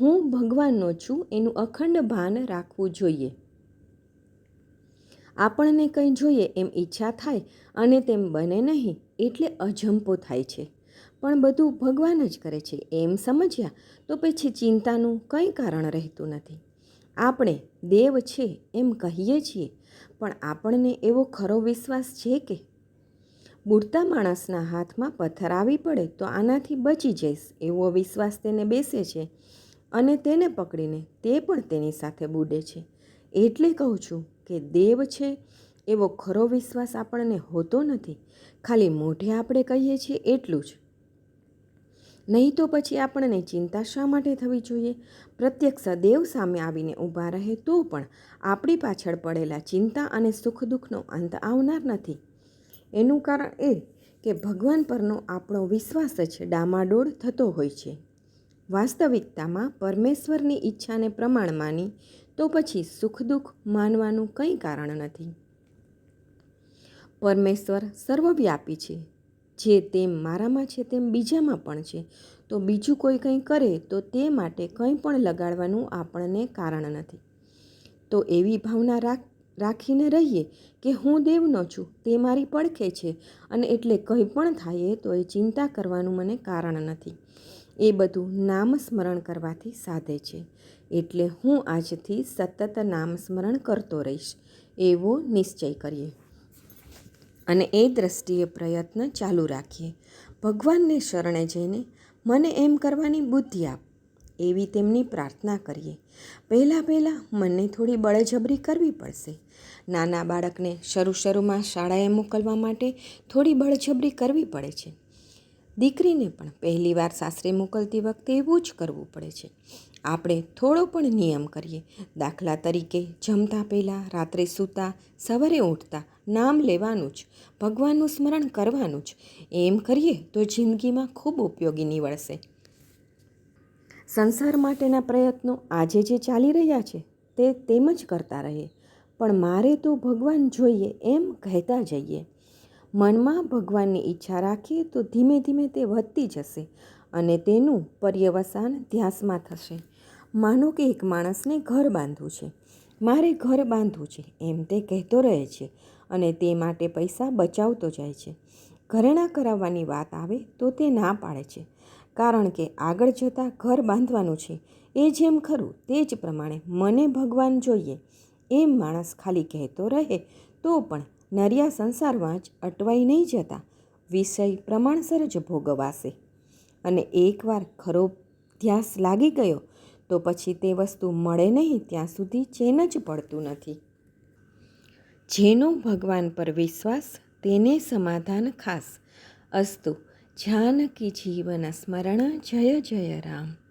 હું ભગવાનનો છું, એનું અખંડ ભાન રાખવું જોઈએ. આપણને કંઈ જોઈએ એમ ઈચ્છા થાય અને તેમ બને નહીં એટલે અજંપો થાય છે. પણ બધું ભગવાન જ કરે છે, એમ સમજ્યા તો પછી ચિંતાનું કંઈ કારણ રહેતું નથી. આપણે દેવ છે એમ કહીએ છીએ, પણ આપણને એવો ખરો વિશ્વાસ છે કે? બુડતા માણસના હાથમાં પથ્થર આવી પડે તો આનાથી બચી જઈશ, એવો વિશ્વાસ તેને બેસે છે. અને તેને પકડીને તે પણ તેની સાથે બુડે છે. એટલે કહું છું કે દેવ છે એવો ખરો વિશ્વાસ આપણને હોતો નથી. ખાલી મોઢે આપણે કહીએ છીએ એટલું જ. નહીં તો પછી આપણને ચિંતા શા માટે થવી જોઈએ? પ્રત્યક્ષ દેવ સામે આવીને ઊભા રહે તો પણ આપણી પાછળ પડેલા ચિંતા અને સુખ દુઃખનો અંત આવનાર નથી. એનું કારણ એ કે ભગવાન પરનો આપણો વિશ્વાસ જ ડામાડોળ થતો હોય છે. વાસ્તવિકતામાં પરમેશ્વરની ઈચ્છાને પ્રમાણ માની, તો પછી સુખ દુઃખ માનવાનું કંઈ કારણ નથી. પરમેશ્વર સર્વવ્યાપી છે. જે તેમ મારામાં છે, તેમ બીજામાં પણ છે. તો બીજું કોઈ કંઈ કરે, તો તે માટે કંઈ પણ લગાડવાનું આપણને કારણ નથી. તો એવી ભાવના રાખ, રાખીને રહીએ કે હું દેવનો છું, તે મારી પડખે છે અને એટલે કંઈ પણ થાય તો એ ચિંતા કરવાનું મને કારણ નથી. એ બધું નામ સ્મરણ કરવાથી સાધે છે. એટલે હું આજથી સતત નામ સ્મરણ કરતો રહીશ, એવો નિશ્ચય કરીએ. અને એ દ્રષ્ટિએ પ્રયત્ન ચાલુ રાખીએ. ભગવાનને શરણે જઈને મને એમ કરવાની બુદ્ધિ આપ, એવી તેમની પ્રાર્થના કરીએ. પહેલાં પહેલાં મને થોડી બળજબરી કરવી પડશે. નાના બાળકને શરૂ શરૂમાં શાળાએ મોકલવા માટે થોડી બળજબરી કરવી પડે છે. દીકરીને પણ પહેલીવાર સાસરે મોકલતી વખતે એવું જ કરવું પડે છે. આપણે થોડો પણ નિયમ કરીએ. દાખલા તરીકે, જમતા પહેલાં, રાત્રે સૂતા, સવારે ઉઠતા, નામ લેવાનું જ, ભગવાનનું સ્મરણ કરવાનું જ, એમ કરીએ તો જિંદગીમાં ખૂબ ઉપયોગી નીવડશે. સંસાર માટેના પ્રયત્નો આજે જે ચાલી રહ્યા છે, તે તેમ જ કરતા રહીએ. પણ મારે તો ભગવાન જોઈએ એમ કહેતા જઈએ. મનમાં ભગવાનની ઈચ્છા રાખીએ તો ધીમે ધીમે તે વધતી જશે અને તેનું પર્યવસાન ધ્યાસમાં થશે. માનો કે એક માણસને ઘર બાંધવું છે. મારે ઘર બાંધવું છે, એમ તે કહેતો રહે છે અને તે માટે પૈસા બચાવતો જાય છે. ઘરેણાં કરાવવાની વાત આવે તો તે ના પાડે છે, કારણ કે આગળ જતાં ઘર બાંધવાનું છે, એ જેમ ખરું તે જ પ્રમાણે મને ભગવાન જોઈએ, એમ માણસ ખાલી કહેતો રહે તો પણ નરિયા સંસારમાં જ અટવાઈ નહીં જતા, વિષય પ્રમાણસર જ ભોગવાશે. અને એકવાર ખરો ધ્યાસ લાગી ગયો, તો પછી તે વસ્તુ મળે નહીં ત્યાં સુધી ચેન જ પડતું નથી. જેનો ભગવાન પર વિશ્વાસ, તેને સમાધાન ખાસ. અસ્તુ, જાનકી જીવન સ્મરણ, જય જય રામ.